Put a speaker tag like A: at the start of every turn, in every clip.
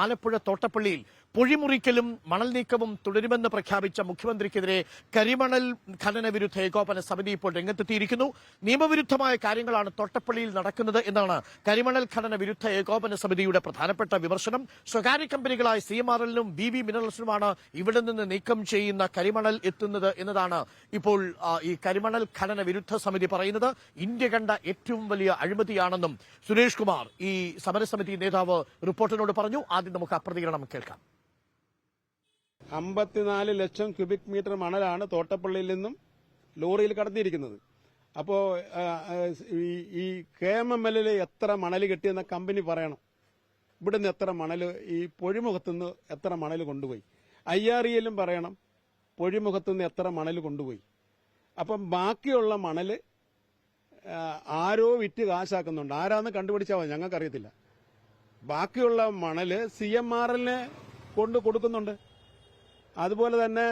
A: ആലപ്പുഴ തോട്ടപ്പള്ളിയിൽ പൊഴിമുറിക്കലും മണൽ നീക്കവും തുടരുമെന്ന് പ്രഖ്യാപിച്ച മുഖ്യമന്ത്രിക്കെതിരെ കരിമണൽ ഖനന വിരുദ്ധ ഏകോപന സമിതി ഇപ്പോൾ രംഗത്തെത്തിയിരിക്കുന്നു. നിയമവിരുദ്ധമായ കാര്യങ്ങളാണ് തോട്ടപ്പള്ളിയിൽ നടക്കുന്നത് എന്നാണ് കരിമണൽ ഖനന വിരുദ്ധ ഏകോപന സമിതിയുടെ പ്രധാനപ്പെട്ട വിമർശനം. സ്വകാര്യ കമ്പനികളായ സി എം ആർ എല്ലിനും ബി വി മിനറൽസിനുമാണ് ഇവിടെ നിന്ന് നീക്കം ചെയ്യുന്ന കരിമണൽ എത്തുന്നത് എന്നതാണ് ഇപ്പോൾ ഈ കരിമണൽ ഖനന വിരുദ്ധ സമിതി പറയുന്നത്. ഇന്ത്യ കണ്ട ഏറ്റവും വലിയ അഴിമതിയാണെന്നും സുരേഷ് കുമാർ ഈ സമരസമിതി നേതാവ് റിപ്പോർട്ടിനോട് പറഞ്ഞു. ആദ്യം നമുക്ക് ആ പ്രതികരണം കേൾക്കാം.
B: അമ്പത്തിനാല് ലക്ഷം ക്യൂബിക് മീറ്റർ മണലാണ് തോട്ടപ്പള്ളിയിൽ നിന്നും ലോറിയിൽ കടത്തിയിരിക്കുന്നത്. അപ്പോ ഈ കെ എം എം എല്ലിൽ എത്ര മണൽ കിട്ടിയെന്ന കമ്പനി പറയണം. ഇവിടുന്ന് എത്ര മണൽ ഈ പൊഴിമുഖത്തുനിന്ന് എത്ര മണൽ കൊണ്ടുപോയി. ഐ ആർ ഇയിലും പറയണം പൊഴിമുഖത്തുനിന്ന് എത്ര മണൽ കൊണ്ടുപോയി. അപ്പം ബാക്കിയുള്ള മണൽ ആരോ വിറ്റ് കാശാക്കുന്നുണ്ട്. ആരാന്ന് കണ്ടുപിടിച്ചാൽ ഞങ്ങൾക്കറിയത്തില്ല. ബാക്കിയുള്ള മണൽ സി എം ആർ എല്ലിന് കൊണ്ട് കൊടുക്കുന്നുണ്ട്. അതുപോലെ തന്നെ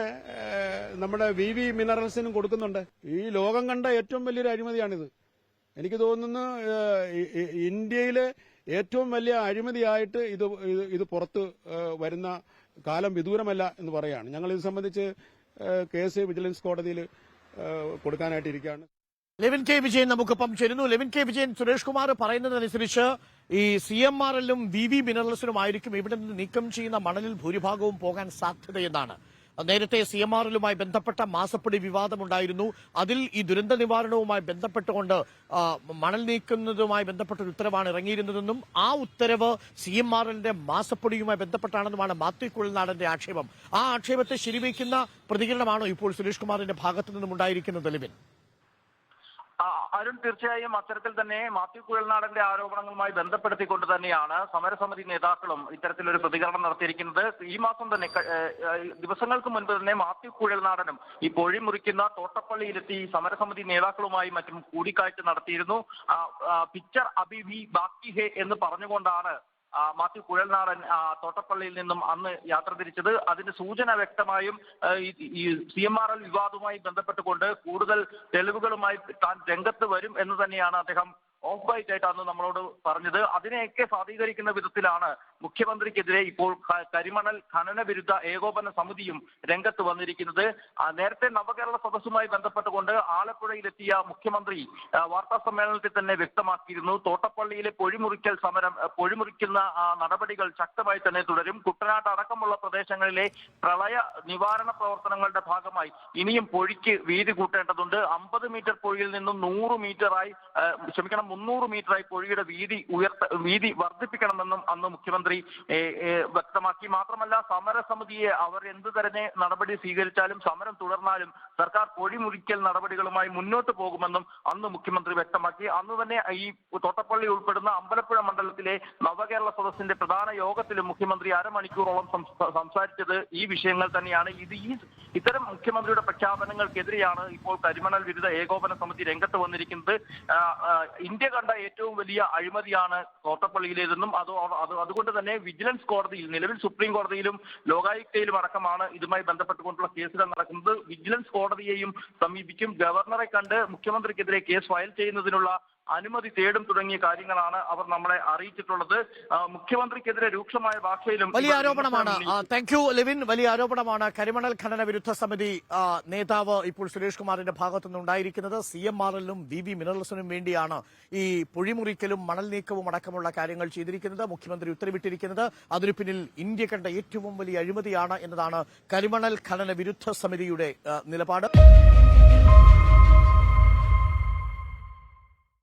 B: നമ്മുടെ വി വി മിനറൽസിനും കൊടുക്കുന്നുണ്ട്. ഈ ലോകം കണ്ട ഏറ്റവും വലിയൊരു അഴിമതിയാണിത്. എനിക്ക് തോന്നുന്നു ഇന്ത്യയിലെ ഏറ്റവും വലിയ അഴിമതിയായിട്ട് ഇത് ഇത് പുറത്ത് വരുന്ന കാലം വിദൂരമല്ല എന്ന് പറയാണ്. ഞങ്ങൾ ഇത് സംബന്ധിച്ച് കേസ് വിജിലൻസ് കോടതിയിൽ കൊടുക്കാനായിട്ടിരിക്കുകയാണ്.
A: Levin K. വിജയൻ നമുക്കൊപ്പം ചേരുന്നു. Levin K. വിജയൻ സുരേഷ് കുമാർ പറയുന്നതനുസരിച്ച് ഈ സി എം ആർ എല്ലും വി വി മിനറൽസിനുമായിരിക്കും ഇവിടെ നിന്ന് നീക്കം ചെയ്യുന്ന മണലിൽ ഭൂരിഭാഗവും പോകാൻ സാധ്യതയെന്നാണ്. നേരത്തെ സി എം ആർ എല്ലുമായി ബന്ധപ്പെട്ട മാസപ്പടി വിവാദമുണ്ടായിരുന്നു. അതിൽ ഈ ദുരന്ത നിവാരണവുമായി ബന്ധപ്പെട്ടുകൊണ്ട് മണൽ നീക്കുന്നതുമായി ബന്ധപ്പെട്ട ഒരു ഉത്തരവാണ് ഇറങ്ങിയിരുന്നതെന്നും ആ ഉത്തരവ് സി എം ആർ എല്ലിന്റെ മാസപ്പടിയുമായി ബന്ധപ്പെട്ടാണെന്നുമാണ് മാത്യു കുഴൽനാടന്റെ ആക്ഷേപം. ആ ആക്ഷേപത്തെ ശരിവയ്ക്കുന്ന പ്രതികരണമാണോ ഇപ്പോൾ സുരേഷ് കുമാറിന്റെ ഭാഗത്തു നിന്നും ഉണ്ടായിരിക്കുന്നത് ലെവിൻ?
C: അരുൺ തീർച്ചയായും അത്തരത്തിൽ തന്നെ മാത്യു കുഴൽനാടന്റെ ആരോപണങ്ങളുമായി ബന്ധപ്പെടുത്തിക്കൊണ്ട് തന്നെയാണ് സമരസമിതി നേതാക്കളും ഇത്തരത്തിലൊരു പ്രതികരണം നടത്തിയിരിക്കുന്നത്. ഈ മാസം തന്നെ ദിവസങ്ങൾക്ക് മുൻപ് തന്നെ മാത്യു കുഴൽനാടനും ഈ പൊഴി മുറിക്കുന്ന തോട്ടപ്പള്ളിയിലെത്തി സമരസമിതി നേതാക്കളുമായി മറ്റും കൂടിക്കാഴ്ച നടത്തിയിരുന്നു. പിക്ചർ അബി വി ബാക്കി ഹേ എന്ന് പറഞ്ഞുകൊണ്ടാണ് മാത്യു കുഴൽനാടൻ തോട്ടപ്പള്ളിയിൽ നിന്നും അന്ന് യാത്ര തിരിച്ചത്. അതിന്റെ സൂചന വ്യക്തമായും ഈ സി എം ആർ എൽ വിവാദവുമായി ബന്ധപ്പെട്ടുകൊണ്ട് കൂടുതൽ തെളിവുകളുമായി താൻ രംഗത്ത് വരും എന്ന് തന്നെയാണ് അദ്ദേഹം ഓഫ് ബൈറ്റ് ആയിട്ട് അന്ന് നമ്മളോട് പറഞ്ഞത്. അതിനെയൊക്കെ സ്വാധീകരിക്കുന്ന വിധത്തിലാണ് മുഖ്യമന്ത്രിക്കെതിരെ ഇപ്പോൾ കരിമണൽ ഖനന വിരുദ്ധ ഏകോപന സമിതിയും രംഗത്ത് വന്നിരിക്കുന്നത്. നേരത്തെ നവകേരള സദസ്സുമായി ബന്ധപ്പെട്ടുകൊണ്ട് ആലപ്പുഴയിലെത്തിയ മുഖ്യമന്ത്രി വാർത്താ സമ്മേളനത്തിൽ തന്നെ വ്യക്തമാക്കിയിരുന്നു. തോട്ടപ്പള്ളിയിലെ പൊഴിമുറിക്കൽ സമരം പൊഴിമുറിക്കുന്ന നടപടികൾ ശക്തമായി തന്നെ തുടരും. കുട്ടനാട് അടക്കമുള്ള പ്രദേശങ്ങളിലെ പ്രളയ നിവാരണ പ്രവർത്തനങ്ങളുടെ ഭാഗമായി ഇനിയും പൊഴിക്ക് വീതി കൂട്ടേണ്ടതുണ്ട്. അമ്പത് മീറ്റർ പൊഴിയിൽ നിന്നും നൂറ് മീറ്ററായി ക്ഷമിക്കണം മുന്നൂറ് മീറ്ററായി പൊഴിയുടെ വീതി ഉയർത്ത വീതി വർദ്ധിപ്പിക്കണമെന്നും അന്ന് മുഖ്യമന്ത്രി ഏ, വ്യക്തമാക്കി. മാത്രമല്ല സമരസമിതിയെ അവർ എന്ത് തന്നെ നടപടി സ്വീകരിച്ചാലും സമരം തുടർന്നാലും സർക്കാർ പൊഴിമുറിക്കൽ നടപടികളുമായി മുന്നോട്ട് പോകുമെന്നും അന്ന് മുഖ്യമന്ത്രി വ്യക്തമാക്കി. അന്ന് തന്നെ ഈ തോട്ടപ്പള്ളി ഉൾപ്പെടുന്ന അമ്പലപ്പുഴ മണ്ഡലത്തിലെ നവകേരള സദസ്സിന്റെ പ്രധാന യോഗത്തിലും മുഖ്യമന്ത്രി അരമണിക്കൂറോളം സംസ- സംസാരിച്ചത് ഈ വിഷയങ്ങൾ തന്നെയാണ്. ഇത് ഈ ഇത്തരം മുഖ്യമന്ത്രിയുടെ പ്രഖ്യാപനങ്ങൾക്കെതിരെയാണ് ഇപ്പോൾ കരിമണൽ വിരുദ്ധ ഏകോപന സമിതി രംഗത്ത് വന്നിരിക്കുന്നത്. ഇന്ത്യ കണ്ട ഏറ്റവും വലിയ അഴിമതിയാണ് തോട്ടപ്പള്ളിയിലേതെന്നും അത് അതുകൊണ്ട് തന്നെ വിജിലൻസ് കോടതിയിൽ നിലവിൽ സുപ്രീം കോടതിയിലും ലോകായുക്തയിലും അടക്കമാണ് ഇതുമായി ബന്ധപ്പെട്ടുകൊണ്ടുള്ള കേസുകൾ നടക്കുന്നത്. വിജിലൻസ് കോടതിയെയും സമീപിക്കും. ഗവർണറെ കണ്ട് മുഖ്യമന്ത്രിക്കെതിരെ കേസ് ഫയൽ ചെയ്യുന്നതിനുള്ള അനുമതി തേടും തുടങ്ങിയ കാര്യങ്ങളാണ് അവർ നമ്മളെ അറിയിച്ചിട്ടുള്ളത്. മുഖ്യമന്ത്രിക്കെതിരെ രൂക്ഷമായ ഭാഷയിലും
A: വലിയ ആരോപണമാണ്. താങ്ക് യു ലെവിൻ വലിയ ആരോപണമാണ് കരിമണൽ ഖനന വിരുദ്ധ സമിതി നേതാവ് ഇപ്പോൾ സുരേഷ് കുമാറിന്റെ ഭാഗത്തു നിന്നുണ്ടായിരിക്കുന്നത്. സി എം ആർ എല്ലിനും ബി വി മിനറൽസിനും വേണ്ടിയാണ് ഈ പൊഴിമുറിക്കലും മണൽ നീക്കവും അടക്കമുള്ള കാര്യങ്ങൾ ചെയ്തിരിക്കുന്നത്. മുഖ്യമന്ത്രി ഉത്തരവിട്ടിരിക്കുന്നത് അതിനു പിന്നിൽ ഇന്ത്യ കണ്ട ഏറ്റവും വലിയ അഴിമതിയാണ് എന്നതാണ് കരിമണൽ ഖനന വിരുദ്ധ സമിതിയുടെ നിലപാട്.